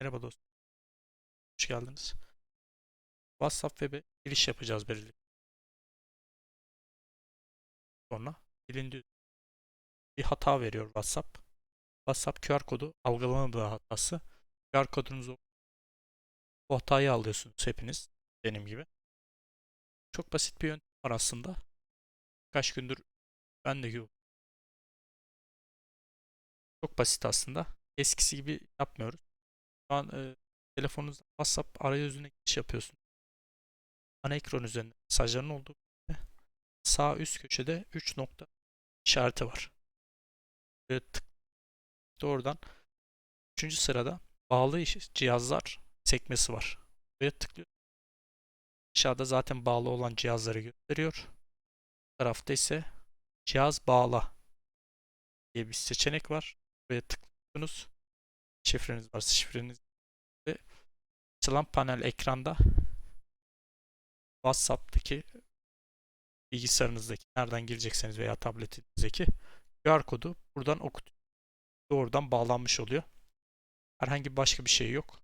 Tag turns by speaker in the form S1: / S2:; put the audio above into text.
S1: Merhaba dostum. Hoş geldiniz. WhatsApp web'e giriş yapacağız belirli. Sonra bilindiği bir hata veriyor WhatsApp. WhatsApp QR kodu algılamadığı hatası. QR kodunuzu bu hatayı alıyorsunuz hepiniz benim gibi. Çok basit bir yöntem var aslında. Kaç gündür ben de yok. Çok basit aslında. Eskisi gibi yapmıyoruz. Şu an e, telefonunuzda WhatsApp arayüzüne giriş yapıyorsun. Ana ekran üzerinde mesajların olduğu sağ üst köşede 3 nokta işareti var. Böyle tık doğrudan 3. sırada bağlı cihazlar sekmesi var. Buraya tıklıyor. Aşağıda zaten bağlı olan cihazları gösteriyor. Bu tarafta ise cihaz bağla diye bir seçenek var. Buraya tıklıyorsunuz. Şifreniz varsa şifreniz ve açılan panel ekranda WhatsApp'taki bilgisayarınızdaki nereden girecekseniz veya tabletinizdeki QR kodu buradan okut doğrudan bağlanmış oluyor. Herhangi başka bir şey yok.